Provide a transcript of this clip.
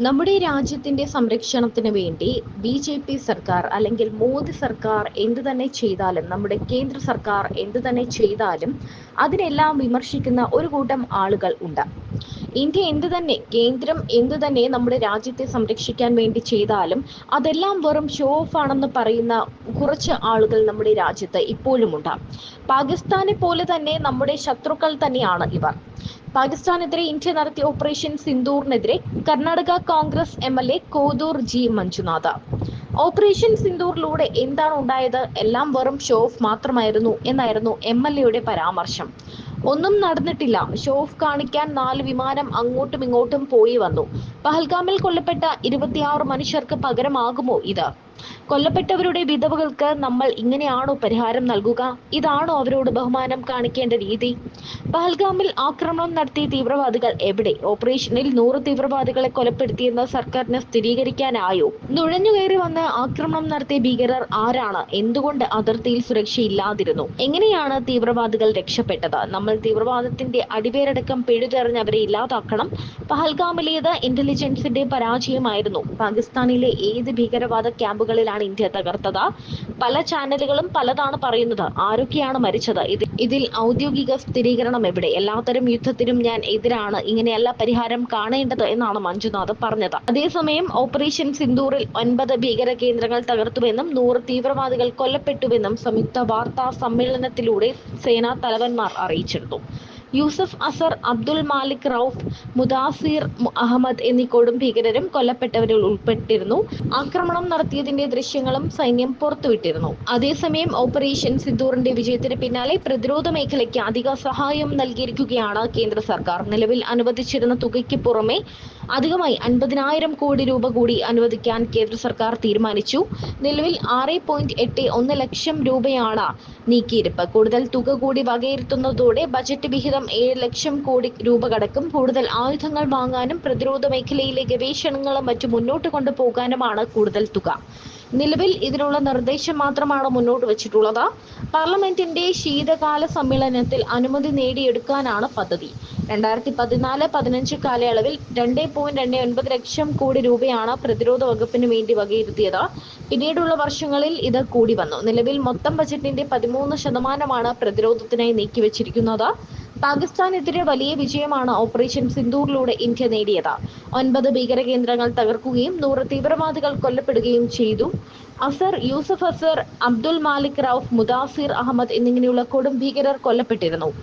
നമ്മുടെ രാജ്യത്തിന്റെ സംരക്ഷണത്തിന് വേണ്ടി ബി ജെ പി സർക്കാർ അല്ലെങ്കിൽ മോദി സർക്കാർ എന്ത് തന്നെ ചെയ്താലും നമ്മുടെ കേന്ദ്ര സർക്കാർ എന്ത് തന്നെ ചെയ്താലും അതിനെല്ലാം വിമർശിക്കുന്ന ഒരു കൂട്ടം ആളുകൾ ഉണ്ട്. ഇന്ത്യ എന്ത് തന്നെ കേന്ദ്രം എന്ത് തന്നെ നമ്മുടെ രാജ്യത്തെ സംരക്ഷിക്കാൻ വേണ്ടി ചെയ്താലും അതെല്ലാം വെറും ഷോ ഓഫ് ആണെന്ന് പറയുന്ന കുറച്ച് ആളുകൾ നമ്മുടെ രാജ്യത്ത് ഇപ്പോഴും ഉണ്ട് പാകിസ്ഥാനെ പോലെ തന്നെ നമ്മുടെ ശത്രുക്കൾ തന്നെയാണ് ഇവർ. പാകിസ്ഥാനെതിരെ ഇന്ത്യ നടത്തിയ operation സിന്ദൂറിനെതിരെ Karnataka Congress M L A Kodur G Manjunath. Operation സിന്ദൂറിലൂടെ എന്താണ് ഉണ്ടായത്? എല്ലാം വെറും ഷോ ഓഫ് മാത്രമായിരുന്നു എന്നായിരുന്നു എം എൽ എയുടെ പരാമർശം. ഒന്നും നടന്നിട്ടില്ല. ഷോഫ് കാണിക്കാൻ നാല് വിമാനം അങ്ങോട്ടും ഇങ്ങോട്ടും പോയി വന്നു. പഹൽഗാമിൽ കൊല്ലപ്പെട്ട ഇരുപത്തിയാറ് മനുഷ്യർക്ക് പകരമാകുമോ ഇത്? കൊല്ലപ്പെട്ടവരുടെ വിധവകൾക്ക് നമ്മൾ ഇങ്ങനെയാണോ പരിഹാരം നൽകുക? ഇതാണോ അവരോട് ബഹുമാനം കാണിക്കേണ്ട രീതി? പഹൽഗാമിൽ ആക്രമണം നടത്തിയ തീവ്രവാദികൾ എവിടെ? ഓപ്പറേഷനിൽ നൂറ് തീവ്രവാദികളെ കൊലപ്പെടുത്തിയെന്ന് സർക്കാരിന് സ്ഥിരീകരിക്കാനായോ? നുഴഞ്ഞുകയറി വന്ന് ആക്രമണം നടത്തിയ ഭീകരർ ആരാണ്? എന്തുകൊണ്ട് അതിർത്തിയിൽ സുരക്ഷയില്ലാതിരുന്നു? എങ്ങനെയാണ് തീവ്രവാദികൾ രക്ഷപ്പെട്ടത്? നമ്മൾ തീവ്രവാദത്തിന്റെ അടിവേരടക്കം പിഴുതെറിഞ്ഞ് അവരെ ഇല്ലാതാക്കണം? പഹൽഗാമിലേത് ഇന്റലിജൻസിന്റെ പരാജയമായിരുന്നു. പാകിസ്ഥാനിലെ ഏത് ഭീകരവാദ ക്യാമ്പുകളിലാണ് ഇന്ത്യ തകർത്തത്. പല ചാനലുകളും പലതാണ് പറയുന്നത്. ആരൊക്കെയാണ് മരിച്ചത്? ഇത് ഇതിൽ ഔദ്യോഗിക സ്ഥിരീകരണം എവിടെ? എല്ലാത്തരം യുദ്ധത്തിനും ഞാൻ എതിരാണ്. ഇങ്ങനെയല്ല പരിഹാരം കാണേണ്ടത് എന്നാണ് മഞ്ജുനാഥ് പറഞ്ഞത്. അതേസമയം ഓപ്പറേഷൻ സിന്ദൂറിൽ ഒൻപത് ഭീകര കേന്ദ്രങ്ങൾ തകർത്തുവെന്നും നൂറ് തീവ്രവാദികൾ കൊല്ലപ്പെട്ടുവെന്നും സംയുക്ത വാർത്താ സമ്മേളനത്തിലൂടെ സേനാ തലവന്മാർ അറിയിച്ചിരുന്നു. യൂസഫ് അസർ അബ്ദുൽ മാലിക് റൌഫ് മുദാസിർ അഹമ്മദ് എന്നീ കൊടും ഭീകരരും കൊല്ലപ്പെട്ടവരിൽ ഉൾപ്പെട്ടിരുന്നു. ആക്രമണം നടത്തിയതിന്റെ ദൃശ്യങ്ങളും സൈന്യം പുറത്തുവിട്ടിരുന്നു. അതേസമയം ഓപ്പറേഷൻ സിന്ദൂറിന്റെ വിജയത്തിന് പിന്നാലെ പ്രതിരോധ മേഖലയ്ക്ക് അധിക സഹായം നൽകിയിരിക്കുകയാണ് കേന്ദ്ര സർക്കാർ. നിലവിൽ അനുവദിച്ചിരുന്ന തുകയ്ക്ക് പുറമെ അധികമായി അൻപതിനായിരം കോടി രൂപ കൂടി അനുവദിക്കാൻ കേന്ദ്ര സർക്കാർ തീരുമാനിച്ചു. നിലവിൽ ആറ് പോയിന്റ് എട്ട് ഒന്ന് ലക്ഷം രൂപയാണ് നീക്കിയിരിപ്പ്. കൂടുതൽ തുക കൂടി വകയിരുത്തുന്നതോടെ ബജറ്റ് വിഹിതം ഏഴ് ലക്ഷം കോടി രൂപ കടക്കും. കൂടുതൽ ആയുധങ്ങൾ വാങ്ങാനും പ്രതിരോധ മേഖലയിലെ ഗവേഷണങ്ങളും മറ്റും മുന്നോട്ട് കൊണ്ടുപോകാനുമാണ് കൂടുതൽ തുക. നിലവിൽ ഇതിനുള്ള നിർദ്ദേശം മാത്രമാണ് മുന്നോട്ട് വച്ചിട്ടുള്ളത്. പാർലമെന്റിന്റെ ശീതകാല സമ്മേളനത്തിൽ അനുമതി നേടിയെടുക്കാനാണ് പദ്ധതി. രണ്ടായിരത്തി പതിനാല് പതിനഞ്ച് കാലയളവിൽ രണ്ട് പോയിന്റ് രണ്ട് ഒൻപത് ലക്ഷം കോടി രൂപയാണ് പ്രതിരോധ വകുപ്പിന് വേണ്ടി വകയിരുത്തിയത്. പിന്നീടുള്ള വർഷങ്ങളിൽ ഇത് കൂടി വന്നു. നിലവിൽ മൊത്തം ബജറ്റിന്റെ പതിമൂന്ന് ശതമാനമാണ് പ്രതിരോധത്തിനായി നീക്കിവച്ചിരിക്കുന്നത്. പാകിസ്ഥാനെതിരെ വലിയ വിജയമാണ് ഓപ്പറേഷൻ സിന്ദൂറിലൂടെ ഇന്ത്യ നേടിയത്. ഒൻപത് ഭീകര കേന്ദ്രങ്ങൾ തകർക്കുകയും നൂറ് തീവ്രവാദികൾ കൊല്ലപ്പെടുകയും ചെയ്തു. അസർ യൂസഫ് അസർ അബ്ദുൽ മാലിക് റൌഫ് മുദാസിർ അഹമ്മദ് എന്നിങ്ങനെയുള്ള കൊടും ഭീകരർ കൊല്ലപ്പെട്ടിരുന്നു.